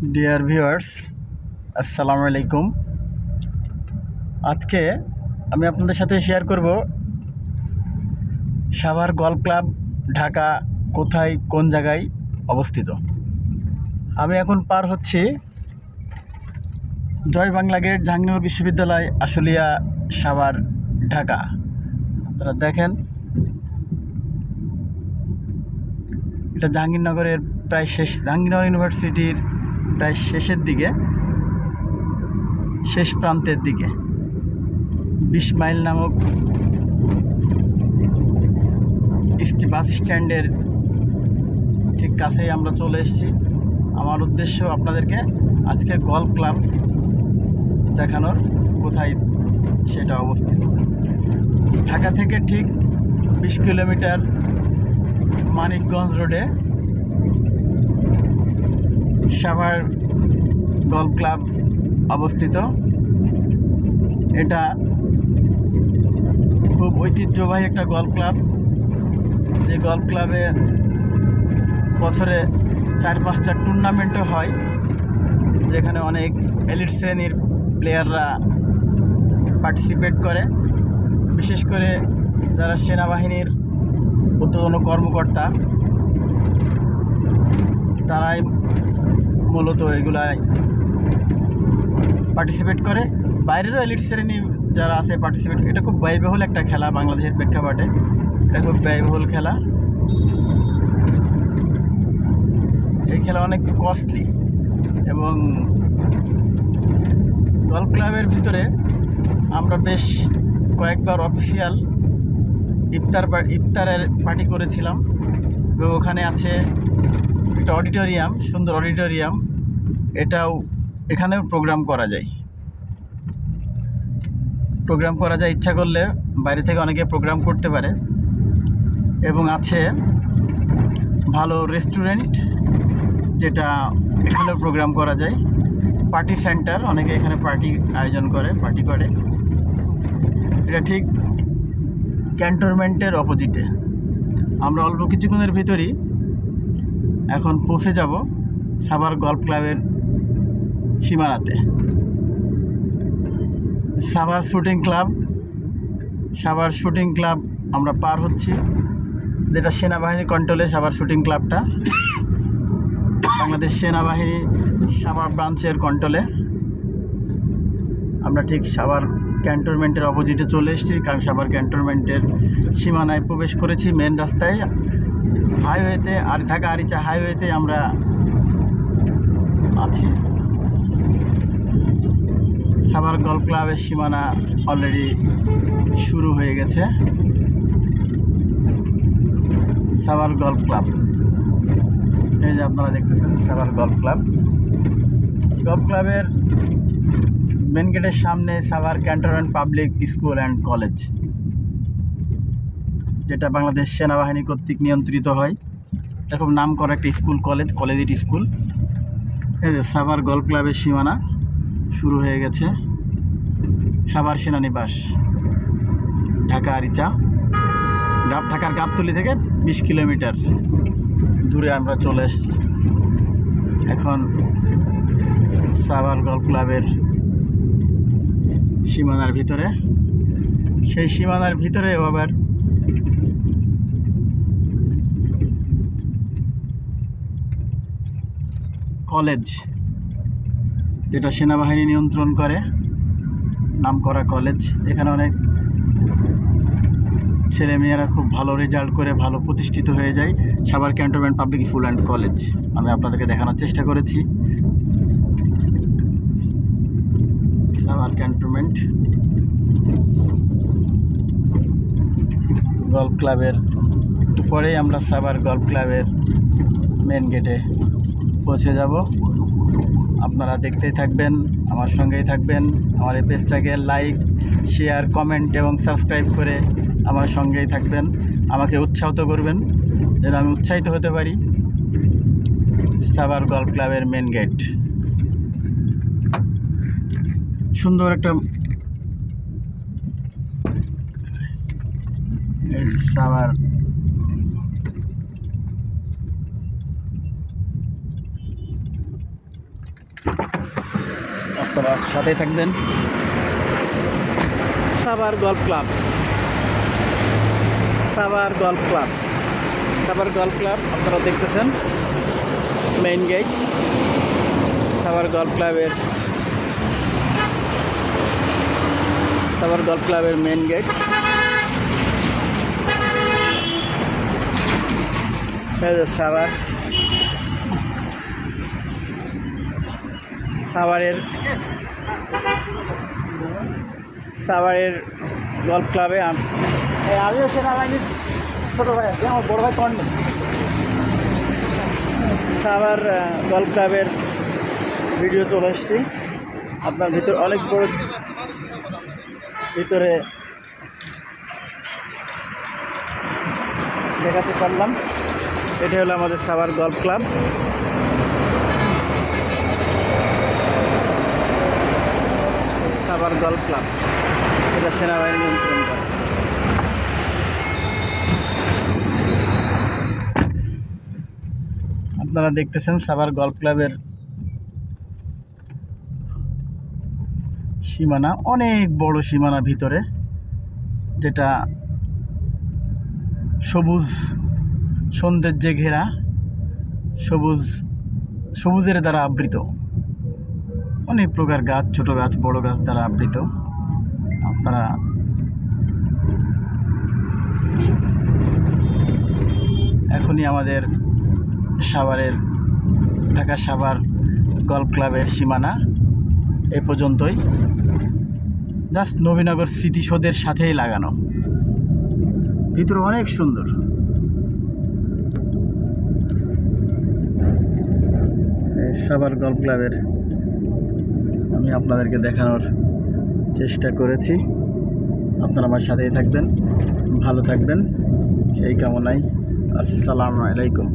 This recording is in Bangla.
ডিয়ার ভিউয়ার্স আসসালামু আলাইকুম আজকে আমি আপনাদের সাথে শেয়ার করব সাভার গল্ফ ক্লাব ঢাকা, কোথায়, কোন জায়গায় অবস্থিত। আমি এখন পার হচ্ছি জয় বাংলা গেট জাহাঙ্গীরনগর বিশ্ববিদ্যালয়, আশুলিয়া, সাভার, ঢাকা। আপনারা দেখেন, এটা জাহাঙ্গীরনগরের প্রায় শেষ, জাহাঙ্গীরনগর ইউনিভার্সিটির প্রায় শেষের দিকে, শেষ প্রান্তের দিকে, বিশ মাইল নামক বাস স্ট্যান্ডের ঠিক কাছেই আমরা চলে এসেছি। আমার উদ্দেশ্য আপনাদেরকে আজকে গল্ফ ক্লাব দেখানোর কোথায় সেটা অবস্থিত। ঢাকা থেকে ঠিক বিশ কিলোমিটার মানিকগঞ্জ রোডে সাভার গল্ফ ক্লাব অবস্থিত। এটা খুব ঐতিহ্যবাহী একটা গল্ফ ক্লাব। যে গল্ফ ক্লাবে বছরে চার পাঁচটা টুর্নামেন্টও হয়, যেখানে অনেক এলিট শ্রেণির প্লেয়াররা পার্টিসিপেট করে। বিশেষ করে যারা সেনাবাহিনীর ঊর্ধ্বতন কর্মকর্তা তারাই মূলত এগুলায় পার্টিসিপেট করে। বাইরেরও এলিট শ্রেণি যারা আছে পার্টিসিপেট এটা খুব ব্যয়বহুল একটা খেলা বাংলাদেশের প্রেক্ষাপটে। এটা খুব ব্যয়বহুল খেলা। এই খেলা অনেক কস্টলি এবং গল্ফ ক্লাবের ভিতরে আমরা বেশ কয়েকবার অফিসিয়াল ইফতার ইফতারের পার্টি করেছিলাম। এবং ওখানে আছে একটা অডিটোরিয়াম, সুন্দর অডিটোরিয়াম। এটাও এখানেও প্রোগ্রাম করা যায়। প্রোগ্রাম করা যায় ইচ্ছা করলে বাইরে থেকে অনেকে প্রোগ্রাম করতে পারে। এবং আছে ভালো রেস্টুরেন্ট যেটা এখানেও প্রোগ্রাম করা যায়। পার্টি সেন্টার অনেকে এখানে পার্টি আয়োজন করে পার্টি করে। এটা ঠিক ক্যান্টনমেন্টের অপোজিটে আমরা অল্প কিছুক্ষণের ভিতরই এখন পৌঁছে যাব সাভার গল্ফ ক্লাবের সীমানাতে। Savar shooting club, Savar shooting club আমরা পার হচ্ছি, যেটা সেনাবাহিনী কন্ট্রোলে সাভার শুটিং ক্লাবটা। বাংলাদেশ সেনাবাহিনী সাভার ব্রাঞ্চের কন্ট্রোলে আমরা ঠিক সাভার ক্যান্টনমেন্টের অপোজিটে চলে এসেছি, কারণ সাভার ক্যান্টনমেন্টের সীমানায় প্রবেশ করেছি মেন রাস্তায়। হাইওয়েতে, আর ঢাকা আরিচা হাইওয়েতে আমরা আছি। সাভার গল্ফ ক্লাবের সীমানা অলরেডি শুরু হয়ে গেছে। Savar golf club. এই যে আপনারা দেখতেছেন সাভার গল্ফ ক্লাব। গল্ফ ক্লাবের মেন গেটের সামনে Savar cantonment public school and college. যেটা বাংলাদেশ সেনাবাহিনী কর্তৃক নিয়ন্ত্রিত হয়। এরকম নাম করা একটা স্কুল, কলেজ কলেজিটি স্কুল। এই যে সাভার গল্ফ ক্লাবের সীমানা শুরু হয়ে গেছে। সাভার সেনানিবাস, ঢাকা আরিচা। গাব ঢাকার গাবতলি থেকে বিশ কিলোমিটার দূরে আমরা চলে এসেছি। এখন সাভার গল্ফ ক্লাবের সীমানার ভিতরে। সেই সীমানার ভিতরে আবার কলেজ, যেটা সেনাবাহিনী নিয়ন্ত্রণ করে, নামকরা কলেজ। এখানে অনেক ছেলেমেয়েরা খুব ভালো রেজাল্ট করে, ভালো প্রতিষ্ঠিত হয়ে যায়। Savar cantonment public school and college আমি আপনাদেরকে দেখানোর চেষ্টা করেছি। সাভার ক্যান্টনমেন্ট গল্ফ ক্লাবের একটু পরেই আমরা সাভার গল্ফ ক্লাবের মেন গেটে পৌঁছে যাব। আপনারা দেখতেই থাকবেন, আমার সঙ্গেই থাকবেন। আমার এই পেজটাকে লাইক শেয়ার কমেন্ট এবং সাবস্ক্রাইব করে আমার সঙ্গেই থাকবেন। আমাকে উৎসাহিত করবেন, যেন আমি উৎসাহিত হতে পারি সাভার গল্ফ ক্লাবের মেন গেট সুন্দর একটা এই আপনারা সাথেই থাকবেন। Savar golf club. Savar golf club. Savar golf club, আপনারা দেখতেছেন মেইন গেট। সাভার গল্ফ ক্লাবের সাভার গল্ফ ক্লাবের মেইন গেট এই যে সাভার সাভারের সাভারের গল্ফ ক্লাবে আমিও সেনাবাহিনীর ছোটো ভাই আছি আমার বড় ভাই কর্নেল সাভার গল্ফ ক্লাবের ভিডিও চলে এসছি আপনার ভিতর অনেক বড় ভিতরে দেখাতে পারলাম। এটা হলো আমাদের Savar golf club. Savar golf club. এটা সেনাবাহিনী নিয়ন্ত্রণ করে। আপনারা দেখতেছেন সাভার গল্ফ ক্লাবের সীমানা, অনেক বড় সীমানা ভিতরে, যেটা সবুজ সৌন্দর্যে ঘেরা সবুজ, সবুজের দ্বারা আবৃত। অনেক প্রকার গাছ, ছোট গাছ, বড় গাছ দ্বারা আবৃত। আপনারা এখনই আমাদের সাভারের, ঢাকা সাভার গল্ফ ক্লাবের সীমানা এ পর্যন্তই। জাস্ট নবীনগর স্মৃতিসৌধের সাথেই লাগানো। ভিতরে অনেক সুন্দর। এই সাভার গল্ফ ক্লাবের আমি আপনাদেরকে দেখানোর চেষ্টা করেছি। আপনারা আমার সাথেই থাকবেন, ভালো থাকবেন সেই কামনাই আসসালামু আলাইকুম।